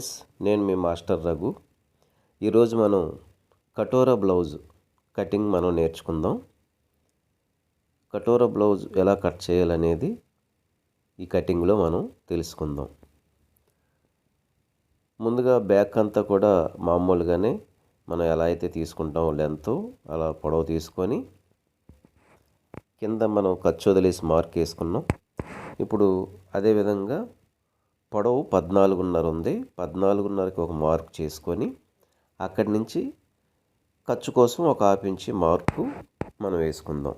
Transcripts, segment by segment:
Friends నేను మీ master Raghu. ఈరోజు మనం కటోరా బ్లౌజ్ కటింగ్ మనం నేర్చుకుందాం. కటోరా బ్లౌజ్ ఎలా కట్ చేయాలనేది ఈ కటింగ్లో మనం తెలుసుకుందాం. ముందుగా బ్యాక్ అంతా కూడా మామూలుగానే మనం ఎలా అయితే తీసుకుంటామో లెంత్ అలా పొడవు తీసుకొని కింద మనం ఖర్చు వదిలేసి మార్క్ వేసుకున్నాం. ఇప్పుడు అదేవిధంగా పొడవు పద్నాలుగున్నర ఉంది. పద్నాలుగున్నరకి ఒక మార్క్ చేసుకొని అక్కడి నుంచి ఖర్చు కోసం ఒక హాఫ్ ఇంచి మార్కు మనం వేసుకుందాం.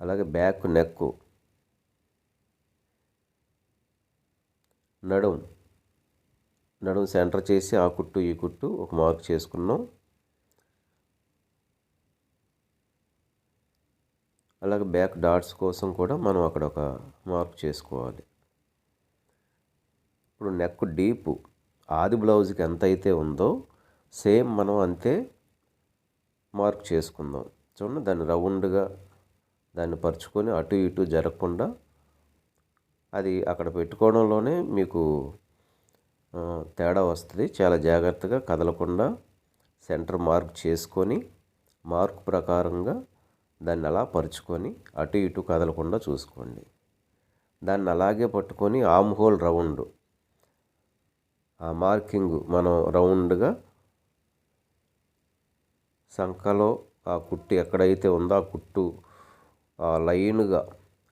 అలాగే బ్యాక్ నెక్కు నడుం నడుం సెంటర్ చేసి ఆ కుట్టు ఈ కుట్టు ఒక మార్క్ చేసుకున్నాం. అలాగే బ్యాక్ డాట్స్ కోసం కూడా మనం అక్కడ ఒక మార్క్ చేసుకోవాలి. ఇప్పుడు నెక్ డీప్ ఆది బ్లౌజ్కి ఎంత అయితే ఉందో సేమ్ మనం అంతే మార్క్ చేసుకుందాం. చూడండి దాన్ని రౌండ్గా దాన్ని పరుచుకొని అటు ఇటు జరగకుండా అది అక్కడ పెట్టుకోవడంలోనే మీకు తేడా వస్తుంది. చాలా జాగ్రత్తగా కదలకుండా సెంటర్ మార్క్ చేసుకొని మార్క్ ప్రకారంగా దాన్ని అలా పరుచుకొని అటు ఇటు కదలకుండా చూసుకోండి. దాన్ని అలాగే పట్టుకొని ఆమ్ హోల్ రౌండ్. ఆ మార్కింగ్ మనం రౌండ్గా సంఖలో ఆ కుట్టు ఎక్కడైతే ఉందో ఆ కుట్టు ఆ లైన్గా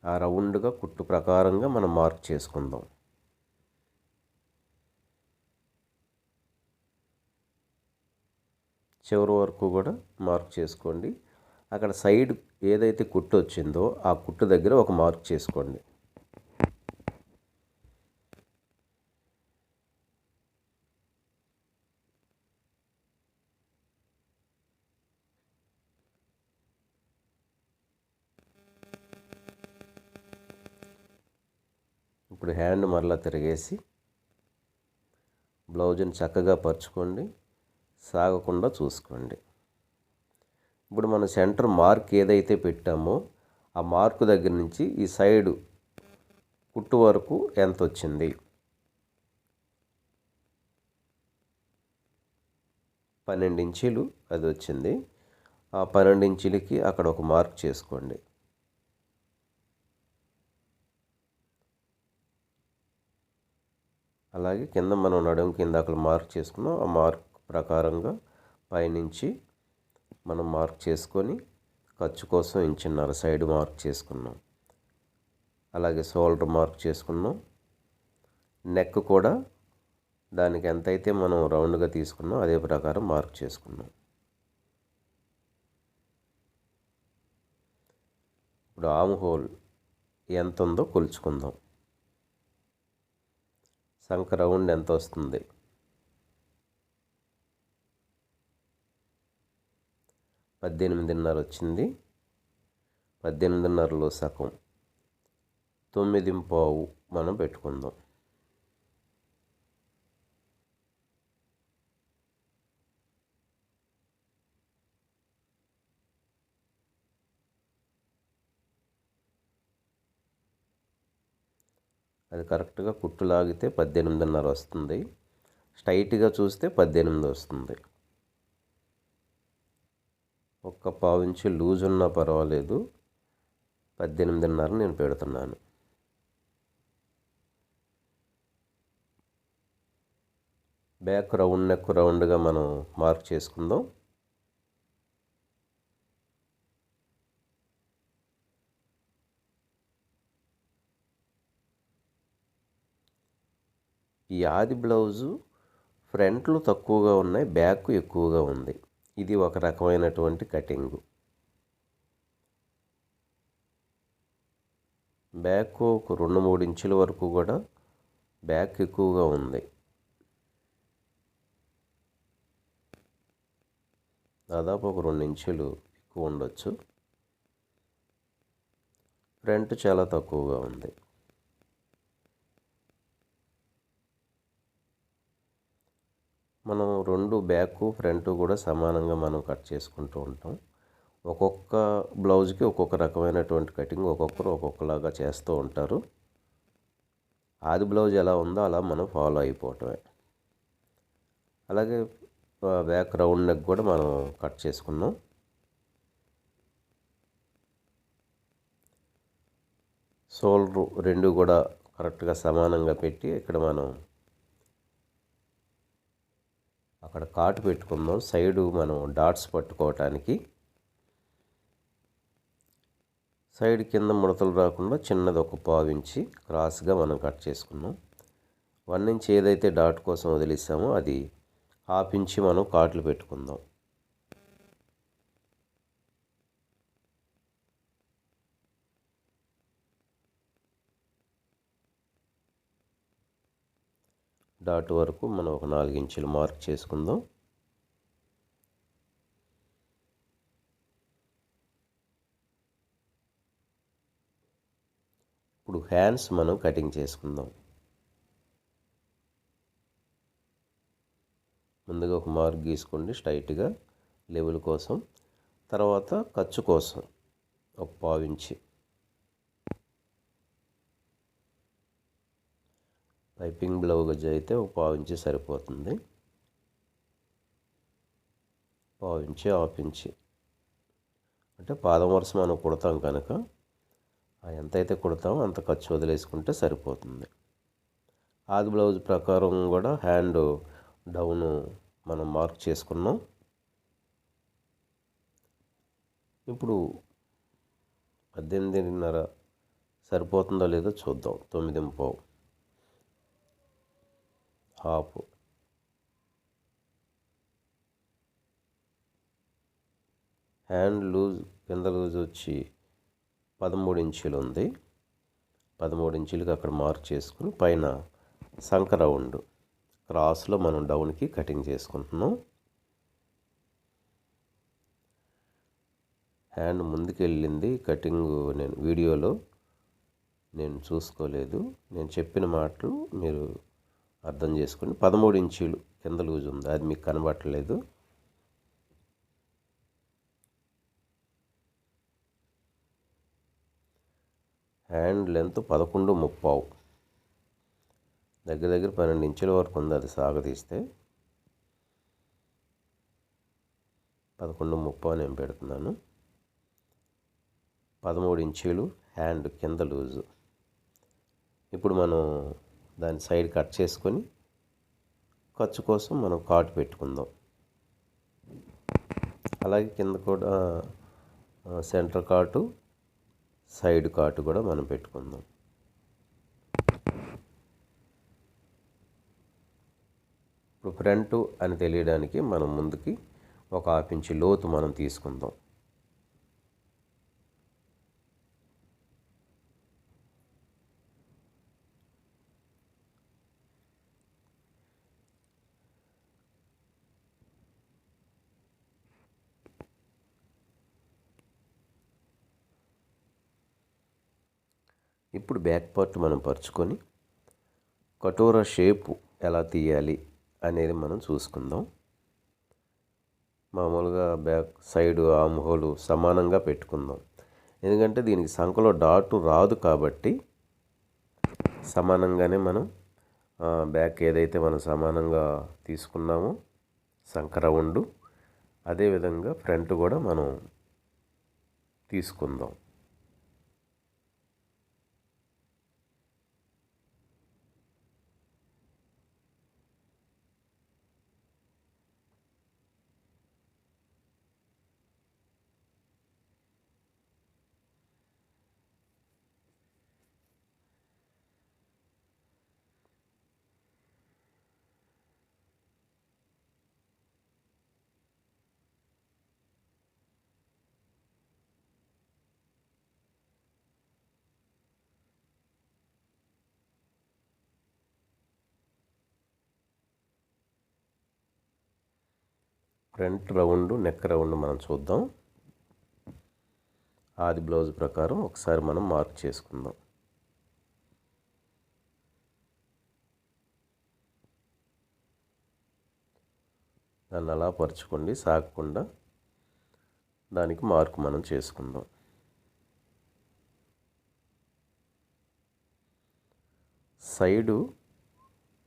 ఆ రౌండ్గా కుట్టు ప్రకారంగా మనం మార్క్ చేసుకుందాం. చివరి వరకు కూడా మార్క్ చేసుకోండి. అక్కడ సైడ్ ఏదైతే కుట్టు వచ్చిందో ఆ కుట్టు దగ్గర ఒక మార్క్ చేసుకోండి. ఇప్పుడు హ్యాండ్ మరలా తిరిగేసి బ్లౌజ్ని చక్కగా పరుచుకోండి సాగకుండా చూసుకోండి. ఇప్పుడు మన సెంటర్ మార్క్ ఏదైతే పెట్టామో ఆ మార్క్ దగ్గర నుంచి ఈ సైడు కుట్టు వరకు ఎంత వచ్చింది? పన్నెండు ఇంచీలు అది వచ్చింది. ఆ పన్నెండు ఇంచీలకి అక్కడ ఒక మార్క్ చేసుకోండి. అలాగే కింద మనం నడుము కింద అక్కడ మార్క్ చేసుకున్నాం. ఆ మార్క్ ప్రకారంగా పైనుంచి మనం మార్క్ చేసుకొని ఖర్చు కోసం ఇంచున్నర సైడ్ మార్క్ చేసుకున్నాం. అలాగే షోల్డర్ మార్క్ చేసుకున్నాం. నెక్ కూడా దానికి ఎంతైతే మనం రౌండ్గా తీసుకున్నాం అదే ప్రకారం మార్క్ చేసుకున్నాం. ఇప్పుడు ఆమ్ హోల్ ఎంత ఉందో కొలుచుకుందాం. సంఖ రౌండ్ ఎంత వస్తుంది పద్దెనిమిదిన్నర వచ్చింది పద్దెనిమిదిన్నరలో సగం. తొమ్మిది పావు మనం పెట్టుకుందాం. అది కరెక్ట్గా కుట్టు లాగితే పద్దెనిమిదిన్నర వస్తుంది స్ట్రైట్గా చూస్తే పద్దెనిమిది వస్తుంది ఒక్క పావించి లూజ్ ఉన్నా పర్వాలేదు. పద్దెనిమిదిన్నర నేను పెడుతున్నాను. బ్యాక్ రౌండ్ నెక్ రౌండ్గా మనం మార్క్ చేసుకుందాం. ఈ ఆది బ్లౌజు ఫ్రంట్లు తక్కువగా ఉన్నాయి బ్యాక్ ఎక్కువగా ఉంది. ఇది ఒక రకమైనటువంటి కటింగ్. బ్యాక్ ఒక రెండు మూడు ఇంచుల వరకు కూడా బ్యాక్ ఎక్కువగా ఉంది. దాదాపు ఒక రెండు ఇంచులు ఎక్కువ ఉండొచ్చు. ఫ్రంట్ చాలా తక్కువగా ఉంది. మనం రెండు బ్యాక్ ఫ్రంట్ కూడా సమానంగా మనం కట్ చేసుకుంటూ ఉంటాం. ఒక్కొక్క బ్లౌజ్కి ఒక్కొక్క రకమైనటువంటి కటింగ్ ఒక్కొక్కరు ఒక్కొక్కలాగా చేస్తూ ఉంటారు. ఆది బ్లౌజ్ ఎలా ఉందో అలా మనం ఫాలో అయిపోవటమే. అలాగే బ్యాక్ రౌండ్ నెక్ కూడా మనం కట్ చేసుకున్నాం షోల్డర్ రెండు కూడా కరెక్ట్గా సమానంగా పెట్టి ఇక్కడ మనం అక్కడ కాటు పెట్టుకుందాం. సైడు మనం డాట్స్ పట్టుకోవటానికి. సైడ్ కింద ముడతలు రాకుండా చిన్నది ఒక పావించి క్రాస్గా మనం కట్ చేసుకున్నాం. వన్ ఇంచ్ ఏదైతే డాట్ కోసం వదిలిస్తామో అది హాఫ్ ఇంచి మనం కాట్లు పెట్టుకుందాం. డాట్ వరకు మనం ఒక నాలుగు ఇంచులు మార్క్ చేసుకుందాం. ఇప్పుడు హ్యాండ్స్ మనం కటింగ్ చేసుకుందాం. ముందుగా ఒక మార్క్ గీసుకోండి స్ట్రైట్గా లెవెల్ కోసం. తర్వాత ఖర్చు కోసం ఒక పావించి పైపింగ్ బ్లౌజ్ అయితే ఒక పావించి సరిపోతుంది. పావించి హాఫ్ ఇంచి. అంటే పాదం వరుస మనం కుడతాం కనుక ఎంతైతే కుడతామో అంత ఖర్చు వదిలేసుకుంటే సరిపోతుంది. ఆది బ్లౌజ్ ప్రకారం కూడా హ్యాండ్ డౌన్ మనం మార్క్ చేసుకున్నాం. ఇప్పుడు పద్దెనిమిదిన్నర సరిపోతుందో లేదో చూద్దాం. తొమ్మిది పావు. హాఫ్ హ్యాండ్ లూజ్ కింద లూజ్ వచ్చి పదమూడు ఇంచులు ఉంది. పదమూడు ఇంచులకి అక్కడ మార్క్ చేసుకుని పైన సంక రౌండ్. క్రాస్లో మనం డౌన్కి కటింగ్ చేసుకుంటున్నాం. హ్యాండ్ ముందుకెళ్ళింది. కటింగ్ నేను వీడియోలో నేను చూసుకోలేదు. నేను చెప్పిన మాటలు మీరు అర్థం చేసుకోండి పదమూడు ఇంచీలు కింద లూజ్ ఉంది. అది మీకు కనబట్టలేదు హ్యాండ్ లెంత్ పదకొండు ముప్పావు. దగ్గర దగ్గర పన్నెండు ఇంచుల వరకు ఉంది అది సాగదీస్తే పదకొండు ముప్పావు నేను పెడుతున్నాను. పదమూడు ఇంచీలు హ్యాండ్ కింద లూజు. ఇప్పుడు మనం దాని సైడ్ కట్ చేసుకొని ఖర్చు కోసం మనం కాటు పెట్టుకుందాం. అలాగే కింద కూడా సెంటర్ కాటు సైడ్ కాటు కూడా మనం పెట్టుకుందాం. ఇప్పుడు ఫ్రంట్ అని తెలియడానికి మనం ముందుకి ఒక హాఫ్ ఇంచు లోతు మనం తీసుకుందాం. ఇప్పుడు బ్యాక్ పార్ట్ మనం పరుచుకొని కటోర షేపు ఎలా తీయాలి అనేది మనం చూసుకుందాం. మామూలుగా బ్యాక్ సైడ్ ఆమ్ హోలు సమానంగా పెట్టుకుందాం. ఎందుకంటే దీనికి సంఖలో డాటు రాదు కాబట్టి సమానంగానే మనం బ్యాక్ ఏదైతే మనం సమానంగా తీసుకున్నామో సంఖ రౌండు అదేవిధంగా ఫ్రంట్ కూడా మనం తీసుకుందాం. ఫ్రంట్ రౌండ్ నెక్ రౌండ్ మనం చూద్దాం. ఆది బ్లౌజ్ ప్రకారం ఒకసారి మనం మార్క్ చేసుకుందాం. దాన్ని అలా పరుచుకోండి సాగకుండా దానికి మార్క్ మనం చేసుకుందాం. సైడు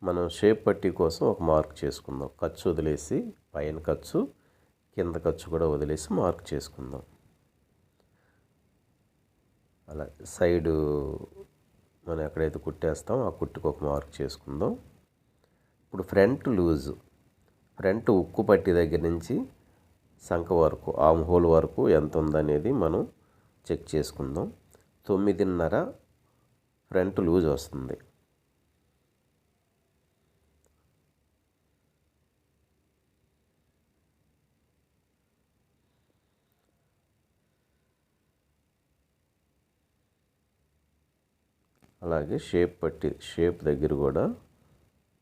మనం షేప్ పట్టి కోసం ఒక మార్క్ చేసుకుందాం. ఖర్చు వదిలేసి పైన ఖర్చు కింద ఖర్చు కూడా వదిలేసి మార్క్ చేసుకుందాం. అలా సైడు మనం ఎక్కడైతే కుట్టేస్తాం ఆ కుట్టుకు ఒక మార్క్ చేసుకుందాం. ఇప్పుడు ఫ్రంట్ లూజు ఫ్రంట్ ఉక్కు పట్టి దగ్గర నుంచి సంఖ వరకు ఆమ్ హోల్ వరకు ఎంత ఉందనేది మనం చెక్ చేసుకుందాం. తొమ్మిదిన్నర ఫ్రంట్ లూజ్ వస్తుంది. అలాగే షేప్ పట్టి షేప్ దగ్గర కూడా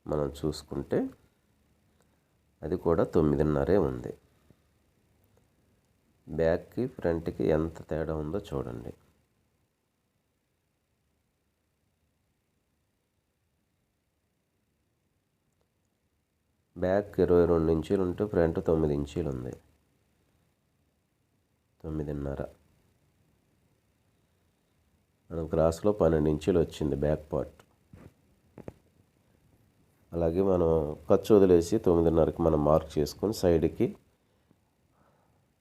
మనం చూసుకుంటే అది కూడా తొమ్మిదిన్నరే ఉంది. బ్యాక్కి ఫ్రంట్కి ఎంత తేడా ఉందో చూడండి. బ్యాక్ ఇరవై రెండు ఇంచీలు ఉంటే ఫ్రంట్ తొమ్మిది ఇంచీలు ఉంది. తొమ్మిదిన్నర. మనం క్రాస్లో పన్నెండు ఇంచులు వచ్చింది బ్యాక్ పార్ట్. అలాగే మనం ఖర్చు వదిలేసి తొమ్మిదిన్నరకి మనం మార్క్ చేసుకొని సైడ్కి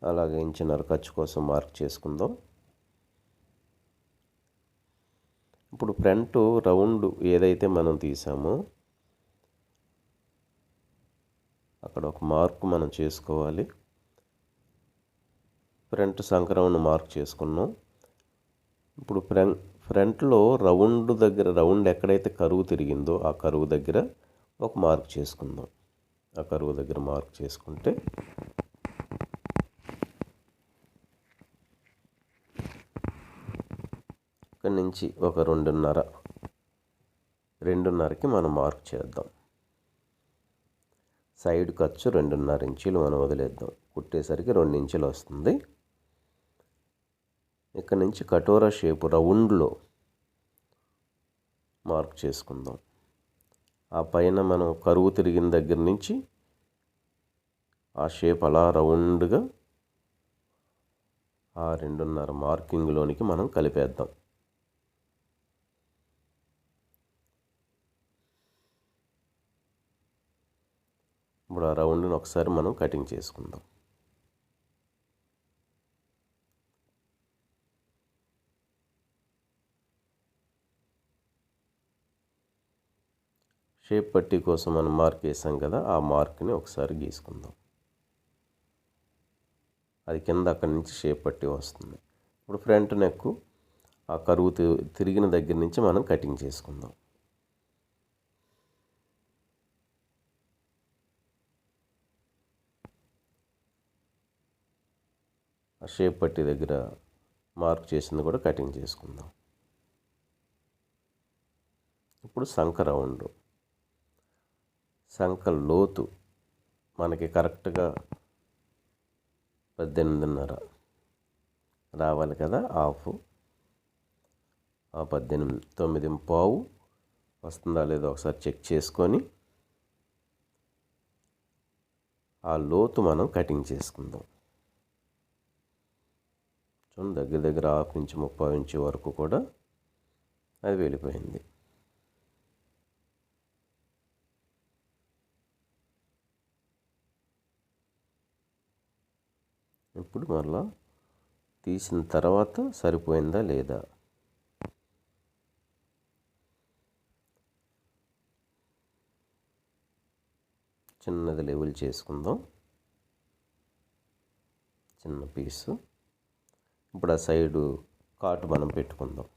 అలాగే ఇంచున్నర ఖర్చు కోసం మార్క్ చేసుకుందాం. ఇప్పుడు ఫ్రంట్ రౌండ్ ఏదైతే మనం తీసామో అక్కడ ఒక మార్క్ మనం చేసుకోవాలి. ఫ్రంట్ సంక్రమణ మార్క్ చేసుకున్నాం. ఇప్పుడు ఫ్రంట్ ఫ్రంట్లో రౌండ్ దగ్గర రౌండ్ ఎక్కడైతే కరువు తిరిగిందో ఆ కరువు దగ్గర ఒక మార్క్ చేసుకుందాం. ఆ కరువు దగ్గర మార్క్ చేసుకుంటే ఇక్కడి నుంచి ఒక రెండున్నర రెండున్నరకి మనం మార్క్ చేద్దాం. సైడ్ ఖర్చు రెండున్నర ఇంచీలు మనం వదిలేద్దాం. కుట్టేసరికి రెండు ఇంచులు వస్తుంది. ఇక్కడ నుంచి కటోరా షేప్ రౌండ్లో మార్క్ చేసుకుందాం. ఆ పైన మనం కరువు తిరిగిన దగ్గర నుంచి ఆ షేప్ అలా రౌండ్గా ఆ రెండున్నర మార్కింగ్లోనికి మనం కలిపేద్దాం. ఇప్పుడు ఆ రౌండ్ని ఒకసారి మనం కటింగ్ చేసుకుందాం. షేప్ పట్టి కోసం మనం మార్క్ వేసాం కదా ఆ మార్క్ని ఒకసారి గీసుకుందాం. అది కింద అక్కడి నుంచి షేప్ పట్టి వస్తుంది. ఇప్పుడు ఫ్రంట్ నెక్ ఆ కరువు తిరిగిన దగ్గర నుంచి మనం కటింగ్ చేసుకుందాం. ఆ షేప్ పట్టి దగ్గర మార్క్ చేసింది కూడా కటింగ్ చేసుకుందాం. ఇప్పుడు సంఖ రౌండ్. సంఖ లోతు మనకి కరెక్ట్గా పద్దెనిమిదిన్నర రావాలి కదా హాఫ్. ఆ పద్దెనిమిది తొమ్మిది పావు వస్తుందా లేదో ఒకసారి చెక్ చేసుకొని ఆ లోతు మనం కటింగ్ చేసుకుందాం. చూడండి దగ్గర దగ్గర హాఫ్ నుంచి ముప్పై ఇంచు వరకు కూడా అది వెళ్ళిపోయింది. ఇప్పుడు మళ్ళా తీసిన తర్వాత సరిపోయిందా లేదా? చిన్నది లెవెల్ చేసుకుందాం. చిన్న పీసు. ఇప్పుడు ఆ సైడు కాటు మనం పెట్టుకుందాం.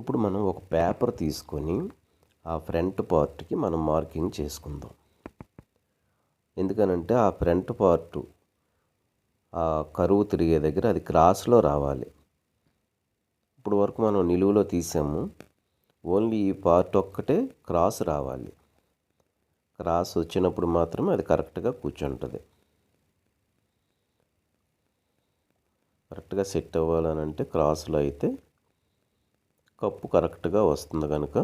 ఇప్పుడు మనం ఒక పేపర్ తీసుకొని ఆ ఫ్రంట్ పార్ట్కి మనం మార్కింగ్ చేసుకుందాం. ఎందుకనంటే ఆ ఫ్రంట్ పార్ట్ ఆ కరువు తిరిగే దగ్గర అది క్రాస్లో రావాలి. ఇప్పుడు వరకు మనం నిలువులో తీసాము. ఓన్లీ ఈ పార్ట్ ఒక్కటే క్రాస్ రావాలి. క్రాస్ వచ్చినప్పుడు మాత్రమే అది కరెక్ట్గా కూర్చుంటుంది. కరెక్ట్గా సెట్ అవ్వాలని అంటే క్రాస్లో అయితే కప్పు కరెక్ట్గా వస్తుంది కనుక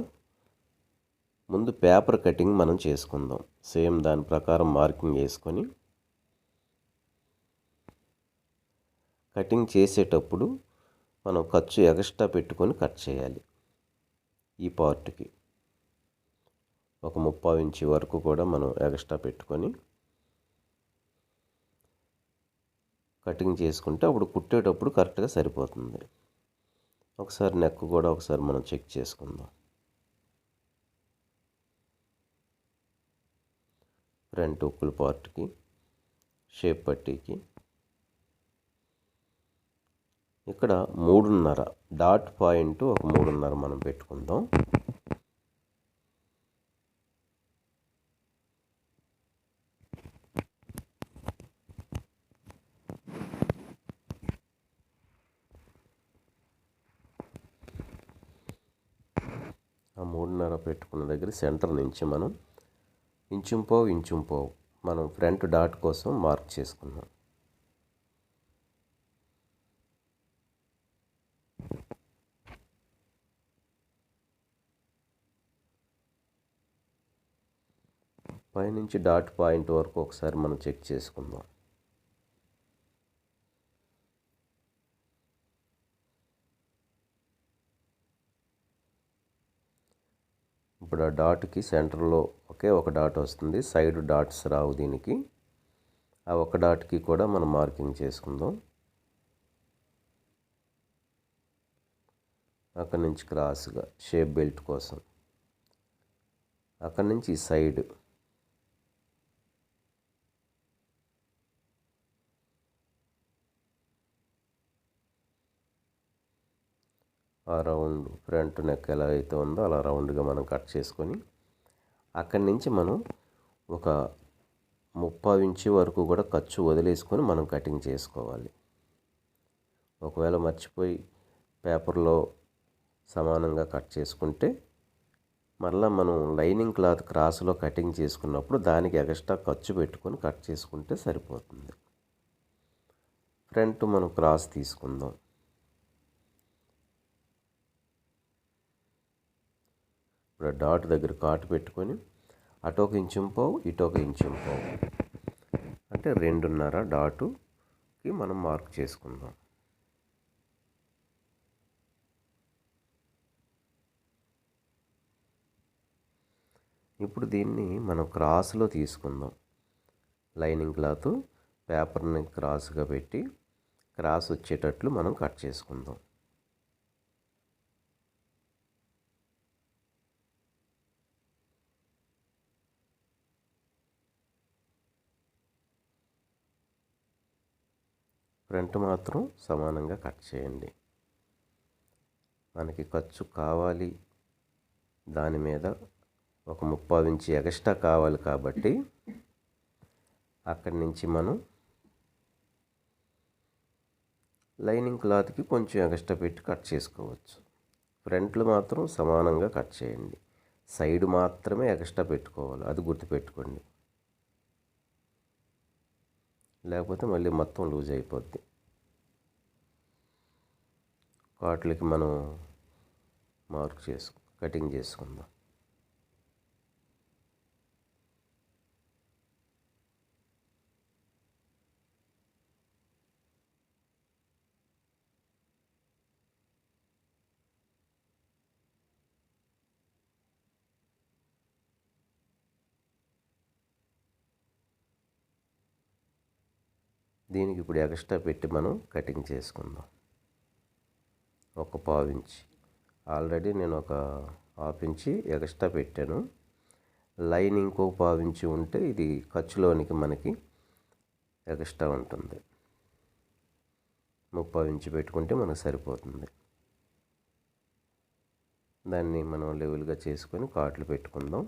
ముందు పేపర్ కటింగ్ మనం చేసుకుందాం. సేమ్ దాని ప్రకారం మార్కింగ్ వేసుకొని కటింగ్ చేసేటప్పుడు మనం ఖర్చు ఎక్స్ట్రా పెట్టుకొని కట్ చేయాలి ఈ పార్ట్కి. ఒక ముప్పై ఇంచి వరకు కూడా మనం ఎక్స్ట్రా పెట్టుకొని కటింగ్ చేసుకుంటే అప్పుడు కుట్టేటప్పుడు కరెక్ట్గా సరిపోతుంది. ఒకసారి నెక్ కూడా ఒకసారి మనం చెక్ చేసుకుందాం. ఫ్రంట్ ఉక్కుల పార్ట్కి షేప్ పట్టీకి. ఇక్కడ మూడున్నర డాట్ పాయింట్ ఒక మూడున్నర మనం పెట్టుకుందాం. ఆ మూడున్నర పెట్టుకున్న దగ్గర సెంటర్ నుంచి మనం ఇంచుంపోవు ఇంచుంపోవు మనం ఫ్రంట్ డాట్ కోసం మార్క్ చేసుకున్నాం. పైనుంచి డాట్ పాయింట్ వరకు ఒకసారి మనం చెక్ చేసుకుందాం. ఇప్పుడు ఆ డాట్కి సెంటర్లో ఒకే ఒక డాట్ వస్తుంది. సైడ్ డాట్స్ రావు దీనికి. ఆ ఒక డాట్కి కూడా మనం మార్కింగ్ చేసుకుందాం. అక్కడి నుంచి క్రాస్గా షేప్ బెల్ట్ కోసం. అక్కడి నుంచి ఈ సైడ్ ఆ రౌండ్ ఫ్రంట్ నెక్ ఎలా అయితే ఉందో అలా రౌండ్గా మనం కట్ చేసుకొని అక్కడి నుంచి మనం ఒక ముప్పై ఇంచు వరకు కూడా ఖర్చు వదిలేసుకొని మనం కటింగ్ చేసుకోవాలి. ఒకవేళ మర్చిపోయి పేపర్లో సమానంగా కట్ చేసుకుంటే మళ్ళీ మనం లైనింగ్ క్లాత్ క్రాస్లో కటింగ్ చేసుకున్నప్పుడు దానికి ఎక్స్ట్రా ఖర్చు పెట్టుకొని కట్ చేసుకుంటే సరిపోతుంది. ఫ్రంట్ మనం క్రాస్ తీసుకుందాం. ఇప్పుడు డాట్ దగ్గర కాటు పెట్టుకొని అటొక ఇంచుంపావు ఇటొక ఇంచుంపావు. అంటే రెండున్నర డాటుకి మనం మార్క్ చేసుకుందాం. ఇప్పుడు దీన్ని మనం క్రాస్లో తీసుకుందాం. లైనింగ్ క్లాత్ పేపర్ని క్రాస్గా పెట్టి క్రాస్ వచ్చేటట్లు మనం కట్ చేసుకుందాం. ఫ్రంట్ మాత్రం సమానంగా కట్ చేయండి. మనకి ఖర్చు కావాలి. దాని మీద ఒక ముప్పై ఇంచి ఎగస్ట్రా కావాలి కాబట్టి అక్కడి నుంచి మనం లైనింగ్ క్లాత్కి కొంచెం ఎగస్ట్రా పెట్టి కట్ చేసుకోవచ్చు. ఫ్రంట్లు మాత్రం సమానంగా కట్ చేయండి. సైడ్ మాత్రమే ఎగస్ట్రా పెట్టుకోవాలి. అది గుర్తుపెట్టుకోండి. లేకపోతే మళ్ళీ మొత్తం లూజ్ అయిపోద్ది. వాటికి మనం మార్క్ చేసు కటింగ్ చేసుకుందాం. దీనికి ఇప్పుడు ఎక్స్ట్రా పెట్టి మనం కటింగ్ చేసుకుందాం. ఒక పావు ఇంచ్. ఆల్రెడీ నేను ఒక హాఫ్ ఇంచి ఎక్స్ట్రా పెట్టాను. లైన్ ఇంకో పావు ఇంచి ఉంటే ఇది ఖర్చులోనికి మనకి ఎక్స్ట్రా ఉంటుంది. ముప్పై ఇంచి పెట్టుకుంటే మనకు సరిపోతుంది. దాన్ని మనం లెవెల్గా చేసుకొని కాట్లు పెట్టుకుందాం.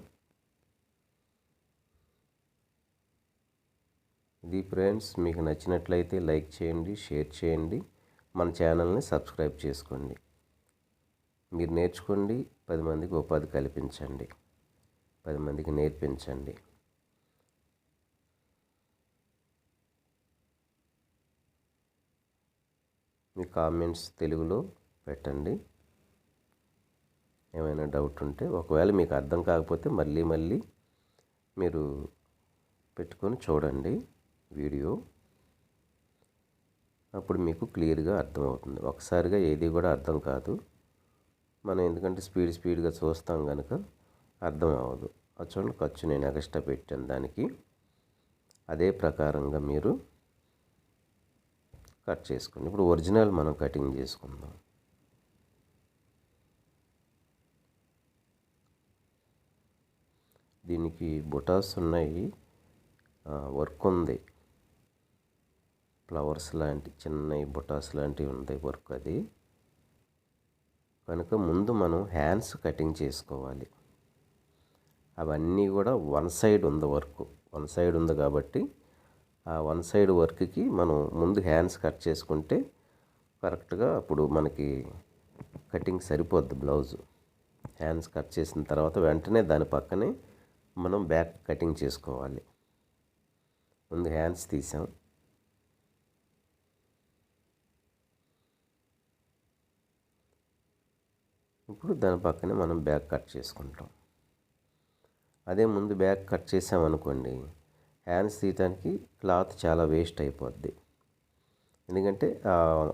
ఇది ఫ్రెండ్స్ మీకు నచ్చినట్లయితే లైక్ చేయండి షేర్ చేయండి మన ఛానల్ని సబ్స్క్రైబ్ చేసుకోండి. మీరు నేర్చుకోండి పది మందికి ఉపాధి కల్పించండి. పది మందికి నేర్పించండి. మీ కామెంట్స్ తెలుగులో పెట్టండి. ఏమైనా డౌట్ ఉంటే ఒకవేళ మీకు అర్థం కాకపోతే మళ్ళీ మళ్ళీ మీరు పెట్టుకొని చూడండి. వీడియో అప్పుడు మీకు క్లియర్గా అర్థమవుతుంది. ఒకసారిగా ఏది కూడా అర్థం కాదు. మనం ఎందుకంటే స్పీడ్ స్పీడ్గా చూస్తాం కనుక అర్థం అవ్వదు. చూడండి ఖర్చు నేను ఎక్స్ట్రా పెట్టాను దానికి. అదే ప్రకారంగా మీరు కట్ చేసుకోండి. ఇప్పుడు ఒరిజినల్ మనం కటింగ్ చేసుకుందాం. దీనికి బుటాస్ ఉన్నాయి. వర్క్ ఉంది. ఫ్లవర్స్ లాంటి చిన్న బుటాస్ లాంటివి ఉంటాయి వర్క్ అది. కనుక ముందు మనం హ్యాండ్స్ కటింగ్ చేసుకోవాలి. అవన్నీ కూడా వన్ సైడ్ ఉంది వర్క్. వన్ సైడ్ ఉంది కాబట్టి ఆ వన్ సైడ్ వర్క్కి మనం ముందు హ్యాండ్స్ కట్ చేసుకుంటే కరెక్ట్గా అప్పుడు మనకి కటింగ్ సరిపోద్ది బ్లౌజ్. హ్యాండ్స్ కట్ చేసిన తర్వాత వెంటనే దాని పక్కనే మనం బ్యాక్ కటింగ్ చేసుకోవాలి. ముందు హ్యాండ్స్ తీసాం. ఇప్పుడు దాని పక్కనే మనం బ్యాక్ కట్ చేసుకుంటాం. అదే ముందు బ్యాక్ కట్ చేసామనుకోండి హ్యాండ్స్ తీయటానికి క్లాత్ చాలా వేస్ట్ అయిపోద్ది. ఎందుకంటే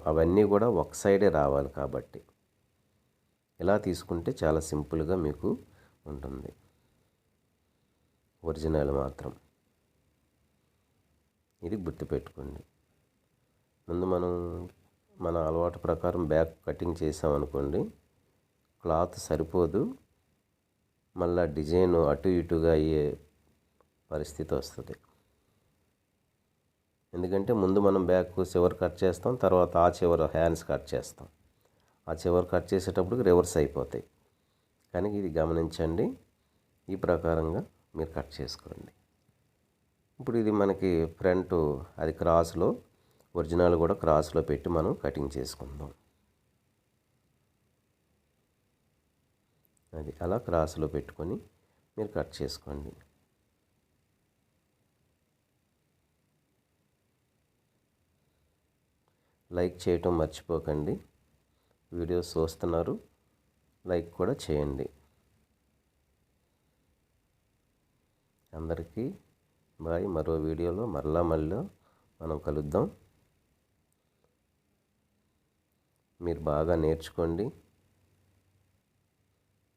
అవన్నీ కూడా ఒక సైడే రావాలి కాబట్టి. ఇలా తీసుకుంటే చాలా సింపుల్గా మీకు ఉంటుంది. ఒరిజినల్ మాత్రం. ఇది గుర్తుపెట్టుకోండి ముందు మనం మన అలవాటు ప్రకారం బ్యాక్ కటింగ్ చేసామనుకోండి క్లాత్ సరిపోదు. మళ్ళా డిజైన్ అటు ఇటుగా అయ్యే పరిస్థితి వస్తుంది. ఎందుకంటే ముందు మనం బ్యాక్ చివరి కట్ చేస్తాం తర్వాత ఆ చివరి హ్యాండ్స్ కట్ చేస్తాం. ఆ చివరి కట్ చేసేటప్పుడు రివర్స్ అయిపోతాయి. కానీ ఇది గమనించండి ఈ ప్రకారంగా మీరు కట్ చేసుకోండి. ఇప్పుడు ఇది మనకి ఫ్రంట్ అది క్రాస్లో ఒరిజినల్ కూడా క్రాస్లో పెట్టి మనం కటింగ్ చేసుకుందాం. అది అలా క్రాస్లో పెట్టుకొని మీరు కట్ చేసుకోండి. లైక్ చేయటం మర్చిపోకండి. వీడియోస్ చూస్తున్నారు లైక్ కూడా చేయండి. అందరికీ బాయ్ మరో వీడియోలో మరలా మళ్ళీ మనం కలుద్దాం. మీరు బాగా నేర్చుకోండి.